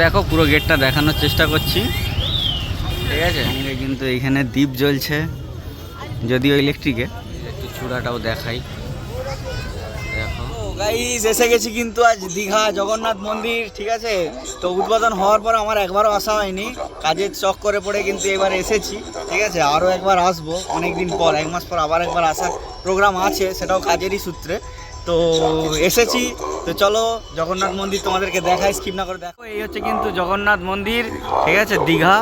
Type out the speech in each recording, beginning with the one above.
দেখো, পুরো গেটটা দেখানোর চেষ্টা করছি। ঠিক আছে? কিন্তু এইখানে দ্বীপ জ্বলছে, যদিও ইলেকট্রিকে। একটু চূড়াটাও দেখাই। দেখো। গাইস এসে গেছি কিন্তু আজ দীঘা জগন্নাথ মন্দির, ঠিক আছে? তো উদ্বোধন হওয়ার পর আমার একবারও আসা হয়নি। কাজের চক করে পড়ে কিন্তু এবার এসেছি, ঠিক আছে? আরও একবার আসব অনেক দিন পর, এক মাস পর আবার একবার আসার প্রোগ্রাম আছে, সেটাও কাজেরই সূত্রে। তো এসেছি। তো চলো জগন্নাথ মন্দির তোমাদেরকে দেখাই স্কিপ না করে দেখো। এই হচ্ছে কিন্তু জগন্নাথ মন্দির ঠিক আছে? দীঘা।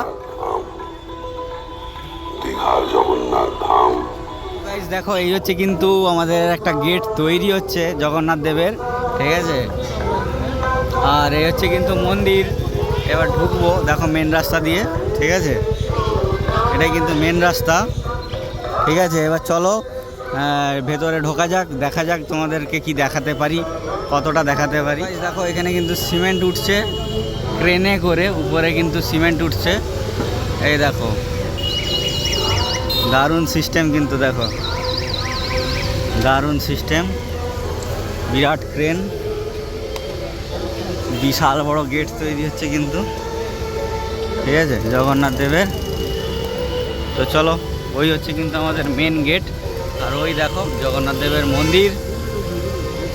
দেখো এই হচ্ছে কিন্তু আমাদের একটা গেট তৈরি হচ্ছে জগন্নাথ দেবের ঠিক আছে? আর এই হচ্ছে কিন্তু মন্দির। এবার ঢুকবো দেখো মেন রাস্তা দিয়ে ঠিক আছে? এটাই কিন্তু মেন রাস্তা ঠিক আছে? এবার চলো ভেতরে ঢোকা যাক, দেখা যাক তোমাদেরকে কি দেখাতে পারি, কতটা দেখাতে পারি। দেখো, এখানে কিন্তু সিমেন্ট উঠছে, ক্রেনে করে উপরে কিন্তু সিমেন্ট উঠছে। এই দেখো, দারুণ সিস্টেম কিন্তু দেখো। দারুণ সিস্টেম, বিরাট ক্রেন, বিশাল বড় গেট তৈরি হচ্ছে কিন্তু। ঠিক আছে, জগন্নাথ দেবের। তো চলো, ওই হচ্ছে কিন্তু আমাদের মেন গেট ওই দেখো জগন্নাথ দেবের মন্দির।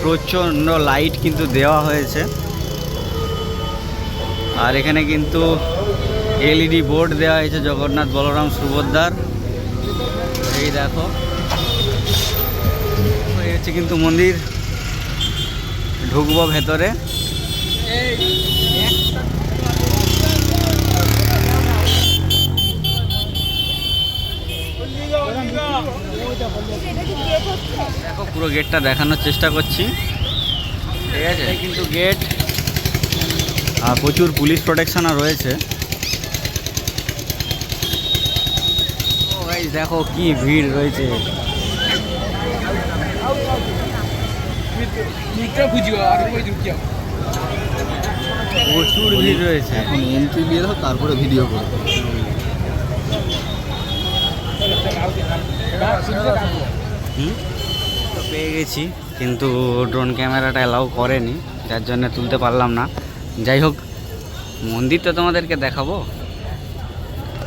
প্রচণ্ড লাইট কিন্তু দেওয়া হয়েছে। আর এখানে কিন্তু এলইডি বোর্ড দেওয়া হয়েছে জগন্নাথ বলরাম সুভদ্রার। এই দেখো। এই হচ্ছে কিন্তু মন্দির। ঢুকবো ভেতরে। পুরো গেটটা দেখানোর চেষ্টা করছি। ঠিক আছে? কিন্তু গেট। আর প্রচুর পুলিশ প্রোটেকশনও রয়েছে। ও গাইস দেখো কি ভিড় রয়েছে। প্রচুর ভিড় রয়েছে। এখন এন্ট্রি দিয়ে দাও তারপরে ভিডিও করো। হুম? পেয়ে গেছি, কিন্তু ড্রোন ক্যামেরাটা অ্যালাউ করেনি, যার জন্য তুলতে পারলাম না। যাই হোক, মন্দিরটা তোমাদেরকে দেখাবো।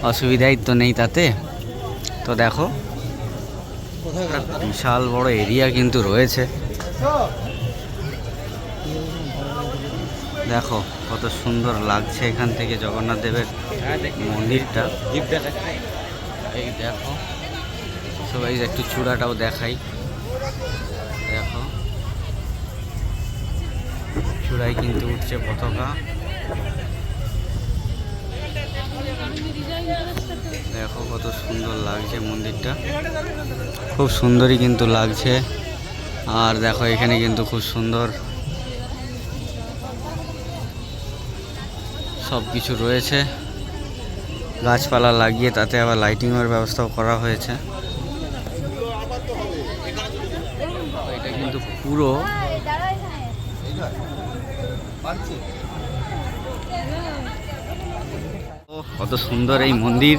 অসুবিধাই তো নেই তাতে। তো দেখো, বিশাল বড় এরিয়া কিন্তু রয়েছে। দেখো, কত সুন্দর লাগছে এখান থেকে জগন্নাথ দেবের মন্দিরটা। এই দেখো, সবাই একটু চূড়াটাও দেখাই। দেখো চূড়ায় কিন্তু উঠছে পতাকা। দেখো কত সুন্দর লাগছে মন্দিরটা। খুব সুন্দরই কিন্তু লাগছে। আর দেখো এখানে কিন্তু খুব সুন্দর সব কিছু রয়েছে। গাছপালা লাগিয়ে তাতে আবার লাইটিংয়ের ব্যবস্থাও করা হয়েছে এটা কিন্তু পুরো। কত সুন্দর এই মন্দির।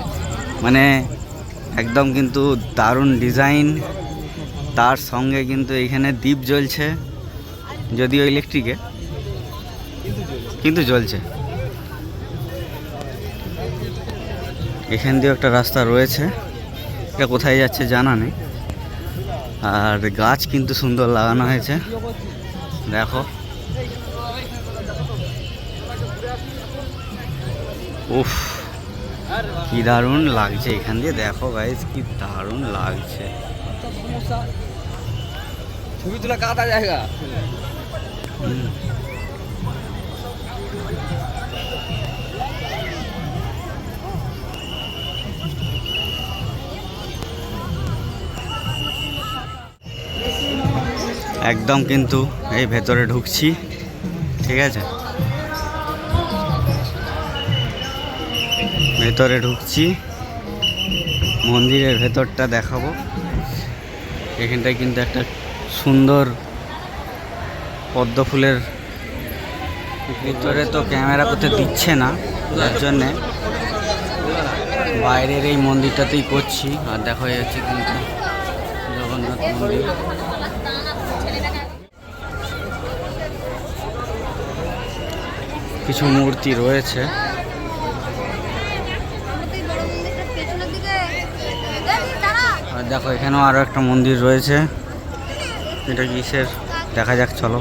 মানে একদম কিন্তু দারুণ ডিজাইন। তার সঙ্গে কিন্তু এখানে দ্বীপ জ্বলছে, যদিও ইলেকট্রিকে। কিন্তু জ্বলছে। এখান দিয়েও একটা রাস্তা রয়েছে। এটা কোথায় যাচ্ছে জানা নেই। আর গাছ কিন্তু সুন্দর লাগানো হয়েছে। দেখো। উফ কি দারুণ লাগছে এখান দিয়ে। দেখো গাইজ কি দারুণ লাগছে। ছবি তোলা কাটা জায়গা। একদম কিন্তু এই ভেতরে ঢুকছি। ঠিক আছে? ভেতরে ঢুকছি। মন্দিরের ভেতরটা দেখাবো। এখানটায় কিন্তু একটা সুন্দর পদ্ম ফুলের ভিতরে তো ক্যামেরা করতে দিচ্ছে না, যার জন্যে বাইরের এই মন্দিরটাতেই করছি। আর দেখা যাচ্ছে কিন্তু জগন্নাথ মন্দির। কিছু মূর্তি রয়েছে। আর দেখো, এখানেও আরও একটা মন্দির রয়েছে। এটা কিসের? দেখা যাক, চলো।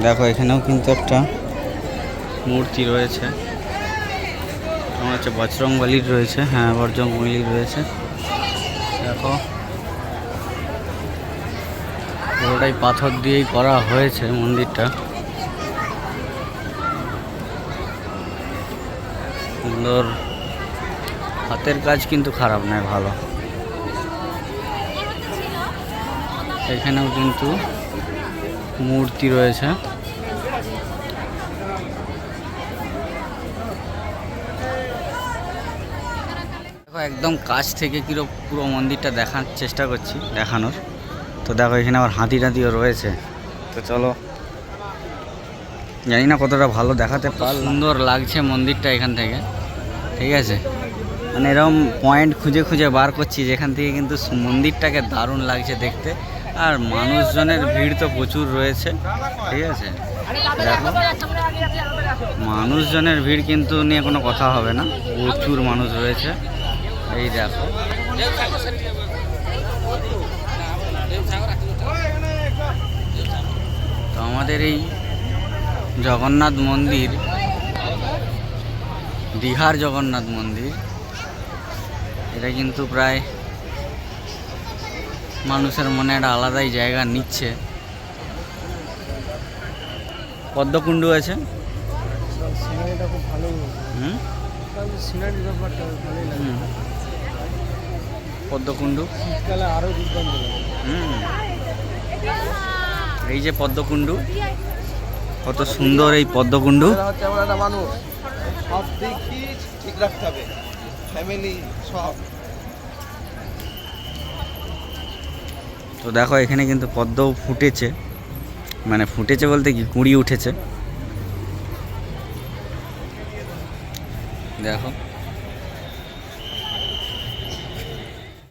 দেখো, এখানেও কিন্তু একটা মূর্তি রয়েছে। আমার হচ্ছে বজরংবলির রয়েছে হ্যাঁ বজরংবলির রয়েছে। দেখো, পুরোটাই পাথর দিয়েই করা হয়েছে মন্দিরটা। সুন্দর। হাতের কাজ কিন্তু খারাপ নয়, ভালো। এখানেও কিন্তু মূর্তি রয়েছে। দেখো একদম কাছ থেকে কিরো পুরো মন্দিরটা দেখার চেষ্টা করছি দেখানোর। তো দেখো এখানে আবার হাতি টাতিও রয়েছে। তো চলো জানি না কতটা ভালো দেখাতে পার সুন্দর লাগছে মন্দিরটা এখান থেকে। ঠিক আছে? মানে এরকম পয়েন্ট খুঁজে খুঁজে বার করছি যেখান থেকে কিন্তু মন্দিরটাকে দারুণ লাগছে দেখতে। আর মানুষজনের ভিড় তো প্রচুর রয়েছে, ঠিক আছে? দেখো, মানুষজনের ভিড় কিন্তু নিয়ে কোনো কথা হবে না, প্রচুর মানুষ রয়েছে, এই দেখো। তো আমাদের এই জগন্নাথ মন্দির দীঘার জগন্নাথ মন্দির, এটা কিন্তু প্রায় মানুষের মনে একটা আলাদাই জায়গা নিচ্ছে। পদ্মকুণ্ডু আছে? পদ্মকুণ্ডু? এই যে পদ্মকুণ্ডু কত সুন্দর এই পদ্মকুণ্ডু। ঠিক রাখতে হবে। ফ্যামিলি সব। তো দেখো, এখানে কিন্তু পদ্মও ফুটেছে। মানে ফুটেছে বলতে কি, কুঁড়ি উঠেছে। দেখো।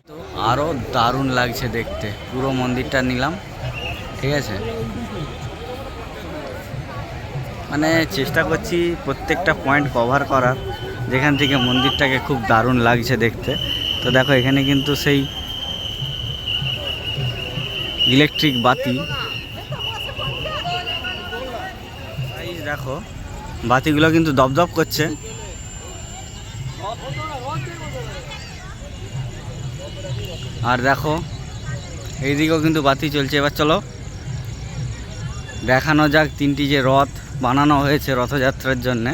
তো আরও দারুণ লাগছে দেখতে। পুরো মন্দিরটা নিলাম, ঠিক আছে? মানে চেষ্টা করছি প্রত্যেকটা পয়েন্ট কভার করার, যেখান থেকে মন্দিরটাকে খুব দারুণ লাগছে দেখতে। তো দেখো, এখানে কিন্তু সেই ইলেকট্রিক বাতি। দেখো, বাতিগুলো কিন্তু দপদপ করছে। আর দেখো, এইদিকেও কিন্তু বাতি চলছে। এবার চলো, দেখানো যাক তিনটি যে রথ বানানো হয়েছে রথযাত্রার জন্যে।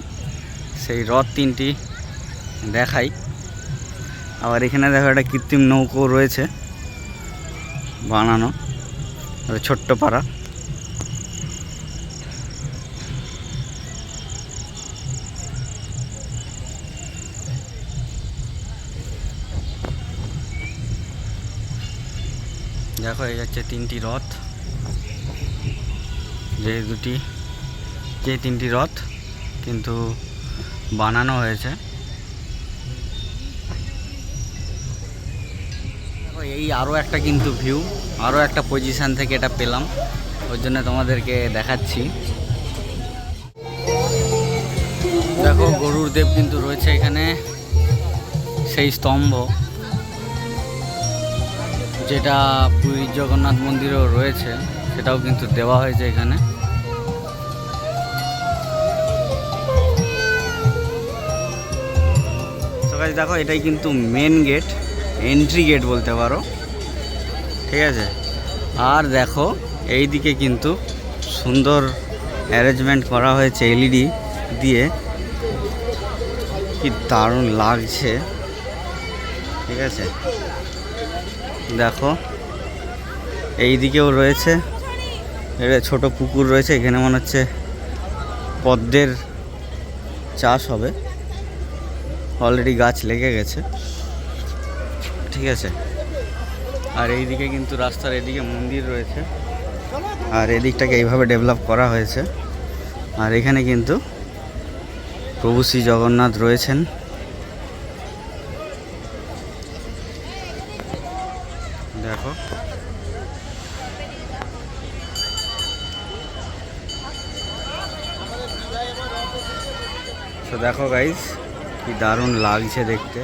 সেই রথ তিনটি দেখাই। আবার এখানে দেখো একটা কৃত্রিম নৌকো রয়েছে বানানো। ছোট্ট পাড়া। দেখো, এই যাচ্ছে তিনটি রথ। যে দুটি, যে তিনটি রথ কিন্তু বানানো হয়েছে। এই আরও একটা কিন্তু ভিউ আরও একটা পজিশান থেকে এটা পেলাম। ওই জন্য তোমাদেরকে দেখাচ্ছি। দেখো, গরুর দেব কিন্তু রয়েছে এখানে। সেই স্তম্ভ, যেটা পুরীর জগন্নাথ মন্দিরেও রয়েছে, সেটাও কিন্তু দেওয়া হয়েছে এখানে। দেখো, এটাই কিন্তু মেন গেট এন্ট্রি গেট বলতে পারো। ঠিক আছে? আর দেখো এই দিকে কিন্তু সুন্দর অ্যারেঞ্জমেন্ট করা হয়েছে এলইডি দিয়ে। কি দারুণ লাগছে। ঠিক আছে? দেখো এই দিকেও রয়েছে। এটা ছোট পুকুর রয়েছে, এখানে মনে হচ্ছে পদ্মের চাষ হবে। অলরেডি গাছ লেগে গেছে। ঠিক আছে। আর এইদিকে কিন্তু রাস্তার এদিকে মন্দির রয়েছে। আর এদিকটাকে এইভাবে ডেভেলপ করা হয়েছে। আর এখানে কিন্তু প্রভু শ্রী জগন্নাথ রয়েছেন। দেখো। তো দেখো গাইস কি দারুণ লাগছে দেখতে।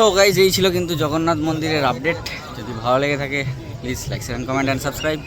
সো গাইজ এই ছিল কিন্তু জগন্নাথ মন্দিরের আপডেট যদি ভালো লেগে থাকে please like share comment and subscribe